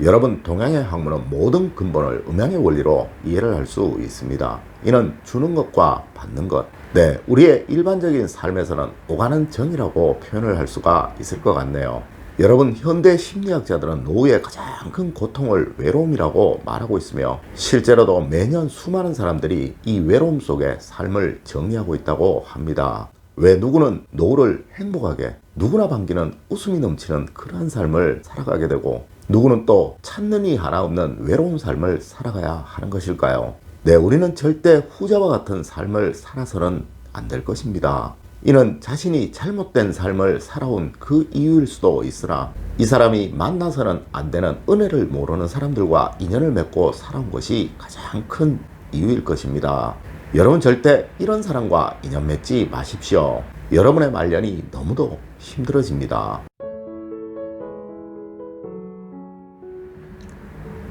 여러분 동양의 학문은 모든 근본을 음양의 원리로 이해를 할 수 있습니다. 이는 주는 것과 받는 것. 네, 우리의 일반적인 삶에서는 오가는 정이라고 표현을 할 수가 있을 것 같네요. 여러분 현대 심리학자들은 노후의 가장 큰 고통을 외로움이라고 말하고 있으며 실제로도 매년 수많은 사람들이 이 외로움 속에 삶을 정리하고 있다고 합니다. 왜 누구는 노후를 행복하게 누구나 반기는 웃음이 넘치는 그러한 삶을 살아가게 되고 누구는 또 찾는 이 하나 없는 외로운 삶을 살아가야 하는 것일까요? 네, 우리는 절대 후자와 같은 삶을 살아서는 안 될 것입니다. 이는 자신이 잘못된 삶을 살아온 그 이유일 수도 있으나 이 사람이 만나서는 안 되는 은혜를 모르는 사람들과 인연을 맺고 살아온 것이 가장 큰 이유일 것입니다. 여러분 절대 이런 사람과 인연 맺지 마십시오. 여러분의 말년이 너무도 힘들어집니다.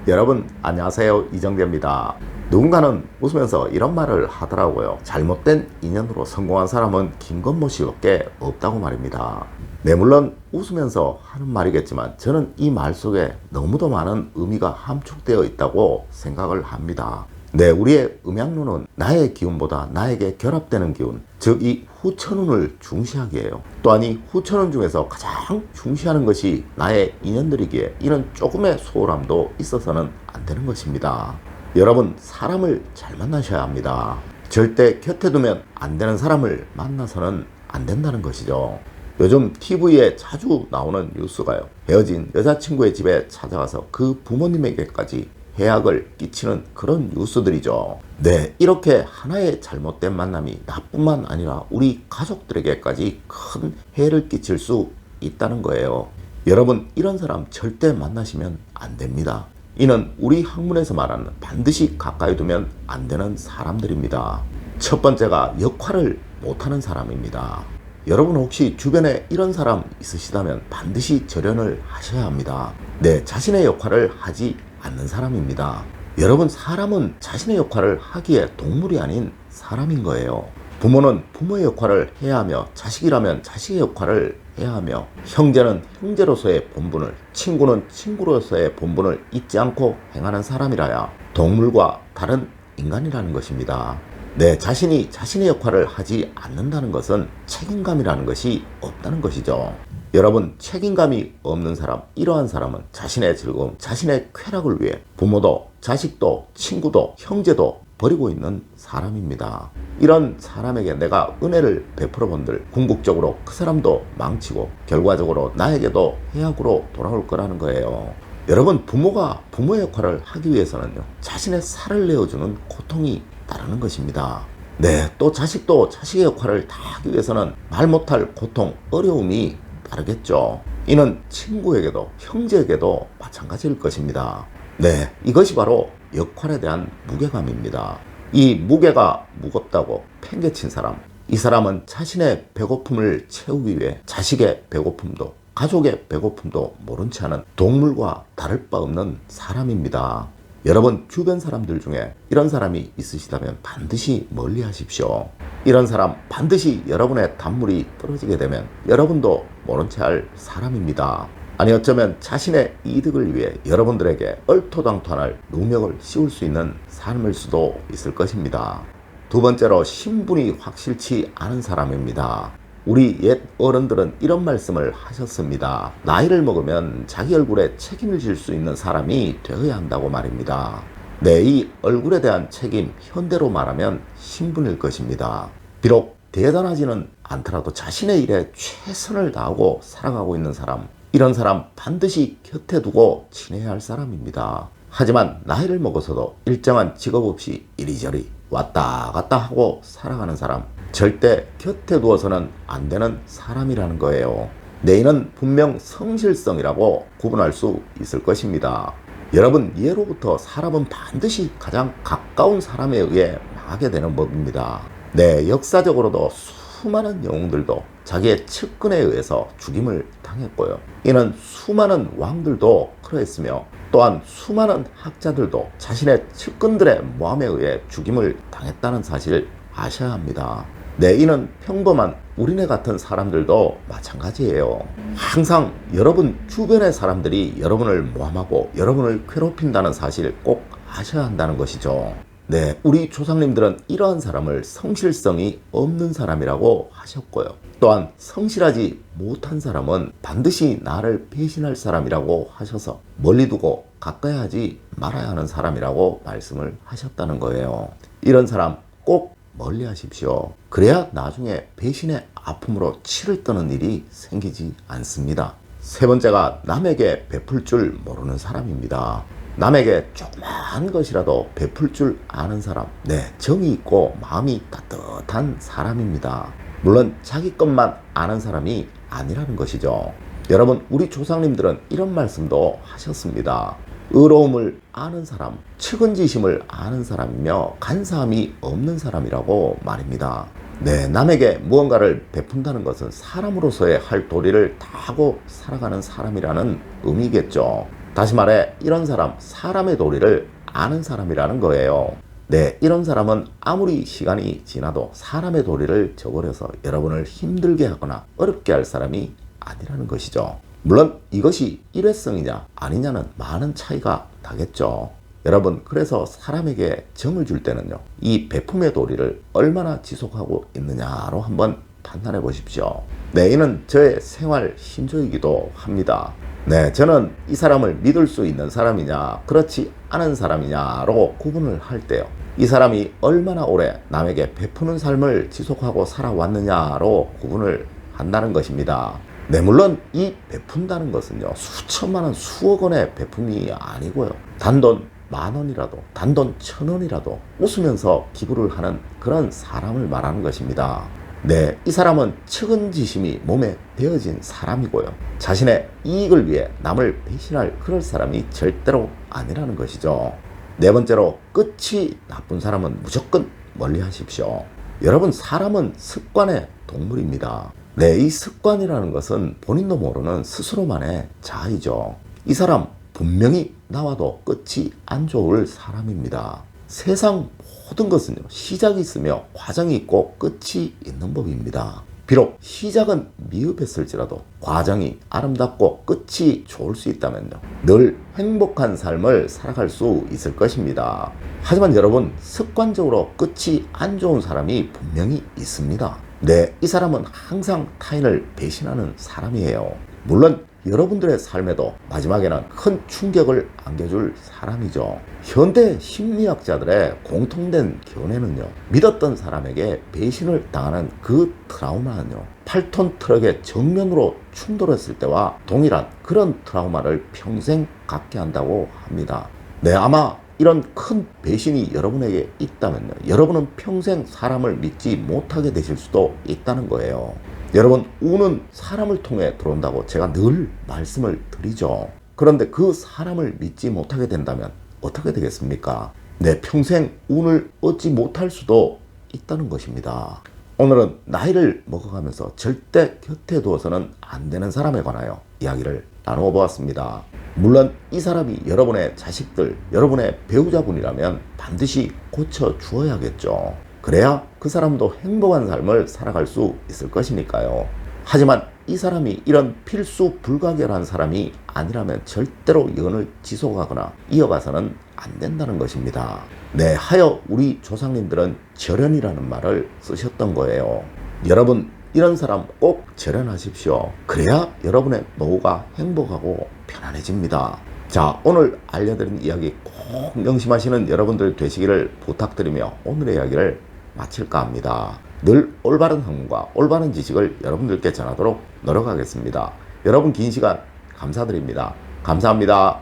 여러분 안녕하세요 이정재입니다. 누군가는 웃으면서 이런 말을 하더라고요. 잘못된 인연으로 성공한 사람은 김건모 씨밖에 없다고 말입니다. 네 물론 웃으면서 하는 말이겠지만 저는 이 말 속에 너무도 많은 의미가 함축되어 있다고 생각을 합니다. 네, 우리의 음양론은 나의 기운보다 나에게 결합되는 기운, 즉 이 후천운을 중시하게 해요. 또한 이 후천운 중에서 가장 중시하는 것이 나의 인연들이기에 이는 조금의 소홀함도 있어서는 안 되는 것입니다. 여러분, 사람을 잘 만나셔야 합니다. 절대 곁에 두면 안 되는 사람을 만나서는 안 된다는 것이죠. 요즘 TV에 자주 나오는 뉴스가요. 헤어진 여자친구의 집에 찾아가서 그 부모님에게까지 해악을 끼치는 그런 뉴스들이죠. 네, 이렇게 하나의 잘못된 만남이 나뿐만 아니라 우리 가족들에게까지 큰 해를 끼칠 수 있다는 거예요. 여러분, 이런 사람 절대 만나시면 안 됩니다. 이는 우리 학문에서 말하는 반드시 가까이 두면 안 되는 사람들입니다. 첫 번째가 역할을 못하는 사람입니다. 여러분 혹시 주변에 이런 사람 있으시다면 반드시 절연을 하셔야 합니다. 네, 자신의 역할을 하지 않는 사람입니다. 여러분, 사람은 자신의 역할을 하기에 동물이 아닌 사람인 거예요. 부모는 부모의 역할을 해야 하며, 자식이라면 자식의 역할을 해야 하며, 형제는 형제로서의 본분을, 친구는 친구로서의 본분을 잊지 않고 행하는 사람이라야 동물과 다른 인간이라는 것입니다. 내 자신이 자신의 역할을 하지 않는다는 것은 책임감이라는 것이 없다는 것이죠. 여러분 책임감이 없는 사람 이러한 사람은 자신의 즐거움 자신의 쾌락을 위해 부모도 자식도 친구도 형제도 버리고 있는 사람입니다. 이런 사람에게 내가 은혜를 베풀어 본들 궁극적으로 그 사람도 망치고 결과적으로 나에게도 해악으로 돌아올 거라는 거예요. 여러분 부모가 부모의 역할을 하기 위해서는요 자신의 살을 내어주는 고통이 따르는 것입니다. 네, 또 자식도 자식의 역할을 다 하기 위해서는 말 못할 고통, 어려움이 따르겠죠. 이는 친구에게도 형제에게도 마찬가지일 것입니다. 네, 이것이 바로 역할에 대한 무게감입니다. 이 무게가 무겁다고 팽개친 사람, 이 사람은 자신의 배고픔을 채우기 위해 자식의 배고픔도 가족의 배고픔도 모른 채 하는 동물과 다를 바 없는 사람입니다. 여러분 주변 사람들 중에 이런 사람이 있으시다면 반드시 멀리 하십시오. 이런 사람 반드시 여러분의 단물이 떨어지게 되면 여러분도 모른 채 할 사람입니다. 아니 어쩌면 자신의 이득을 위해 여러분들에게 얼토당토할 누명을 씌울 수 있는 삶일 수도 있을 것입니다. 두 번째로 신분이 확실치 않은 사람입니다. 우리 옛 어른들은 이런 말씀을 하셨습니다. 나이를 먹으면 자기 얼굴에 책임을 질 수 있는 사람이 되어야 한다고 말입니다. 네, 이 얼굴에 대한 책임, 현대로 말하면 신분일 것입니다. 비록 대단하지는 않더라도 자신의 일에 최선을 다하고 살아가고 있는 사람, 이런 사람 반드시 곁에 두고 지내야 할 사람입니다. 하지만 나이를 먹어서도 일정한 직업 없이 이리저리 왔다 갔다 하고 살아가는 사람, 절대 곁에 두어서는 안 되는 사람이라는 거예요. 내인은 분명 성실성이라고 구분할 수 있을 것입니다. 여러분, 예로부터 사람은 반드시 가장 가까운 사람에 의해 망하게 되는 법입니다. 네, 역사적으로도 수많은 영웅들도 자기의 측근에 의해서 죽임을 당했고요. 이는 수많은 왕들도 그러했으며 또한 수많은 학자들도 자신의 측근들의 모함에 의해 죽임을 당했다는 사실을 아셔야 합니다. 네, 이는 평범한 우리네 같은 사람들도 마찬가지예요. 항상 여러분 주변의 사람들이 여러분을 모함하고 여러분을 괴롭힌다는 사실 꼭 아셔야 한다는 것이죠. 네, 우리 조상님들은 이러한 사람을 성실성이 없는 사람이라고 하셨고요. 또한 성실하지 못한 사람은 반드시 나를 배신할 사람이라고 하셔서 멀리 두고 가까이 하지 말아야 하는 사람이라고 말씀을 하셨다는 거예요. 이런 사람 꼭 멀리 하십시오. 그래야 나중에 배신의 아픔으로 치를 떠는 일이 생기지 않습니다. 세 번째가 남에게 베풀 줄 모르는 사람입니다. 남에게 조그마한 것이라도 베풀 줄 아는 사람. 네, 정이 있고 마음이 따뜻한 사람입니다. 물론 자기 것만 아는 사람이 아니라는 것이죠. 여러분, 우리 조상님들은 이런 말씀도 하셨습니다. 의로움을 아는 사람, 측은지심을 아는 사람이며 간사함이 없는 사람이라고 말입니다. 네, 남에게 무언가를 베푼다는 것은 사람으로서의 할 도리를 다 하고 살아가는 사람이라는 의미겠죠. 다시 말해, 이런 사람, 사람의 도리를 아는 사람이라는 거예요. 네, 이런 사람은 아무리 시간이 지나도 사람의 도리를 저버려서 여러분을 힘들게 하거나 어렵게 할 사람이 아니라는 것이죠. 물론 이것이 일회성이냐 아니냐는 많은 차이가 나겠죠. 여러분, 그래서 사람에게 정을 줄 때는요, 이 베품의 도리를 얼마나 지속하고 있느냐로 한번 판단해 보십시오. 네, 이는 저의 생활 신조이기도 합니다. 네, 저는 이 사람을 믿을 수 있는 사람이냐, 그렇지 않은 사람이냐로 구분을 할 때요. 이 사람이 얼마나 오래 남에게 베푸는 삶을 지속하고 살아왔느냐로 구분을 한다는 것입니다. 네, 물론 이 베푼다는 것은요, 수천만 원, 수억 원의 베품이 아니고요. 단돈 만 원이라도, 단돈 천 원이라도 웃으면서 기부를 하는 그런 사람을 말하는 것입니다. 네, 이 사람은 측은지심이 몸에 배어진 사람이고요. 자신의 이익을 위해 남을 배신할 그럴 사람이 절대로 아니라는 것이죠. 네 번째로 끝이 나쁜 사람은 무조건 멀리 하십시오. 여러분, 사람은 습관의 동물입니다. 네, 이 습관이라는 것은 본인도 모르는 스스로만의 자아이죠. 이 사람 분명히 나와도 끝이 안 좋을 사람입니다. 세상 모든 것은요, 시작이 있으며 과정이 있고 끝이 있는 법입니다. 비록 시작은 미흡했을지라도 과정이 아름답고 끝이 좋을 수 있다면요. 늘 행복한 삶을 살아갈 수 있을 것입니다. 하지만 여러분, 습관적으로 끝이 안 좋은 사람이 분명히 있습니다. 네, 이 사람은 항상 타인을 배신하는 사람이에요. 물론 여러분들의 삶에도 마지막에는 큰 충격을 안겨줄 사람이죠. 현대 심리학자들의 공통된 견해는요, 믿었던 사람에게 배신을 당하는 그 트라우마는요, 8톤 트럭의 정면으로 충돌했을 때와 동일한 그런 트라우마를 평생 갖게 한다고 합니다. 네, 아마 이런 큰 배신이 여러분에게 있다면요. 여러분은 평생 사람을 믿지 못하게 되실 수도 있다는 거예요. 여러분, 운은 사람을 통해 들어온다고 제가 늘 말씀을 드리죠. 그런데 그 사람을 믿지 못하게 된다면 어떻게 되겠습니까? 내 평생 운을 얻지 못할 수도 있다는 것입니다. 오늘은 나이를 먹어가면서 절대 곁에 두어서는 안 되는 사람에 관하여 이야기를 나누어 보았습니다. 물론 이 사람이 여러분의 자식들, 여러분의 배우자분이라면 반드시 고쳐 주어야겠죠. 그래야 그 사람도 행복한 삶을 살아갈 수 있을 것이니까요. 하지만 이 사람이 이런 필수 불가결한 사람이 아니라면 절대로 연을 지속하거나 이어가서는 안 된다는 것입니다. 네, 하여 우리 조상님들은 절연이라는 말을 쓰셨던 거예요. 여러분, 이런 사람 꼭 절연하십시오. 그래야 여러분의 노후가 행복하고 편안해집니다. 자, 오늘 알려드린 이야기 꼭 명심하시는 여러분들 되시기를 부탁드리며 오늘의 이야기를 마칠까 합니다. 늘 올바른 학문과 올바른 지식을 여러분들께 전하도록 노력하겠습니다. 여러분 긴 시간 감사드립니다. 감사합니다.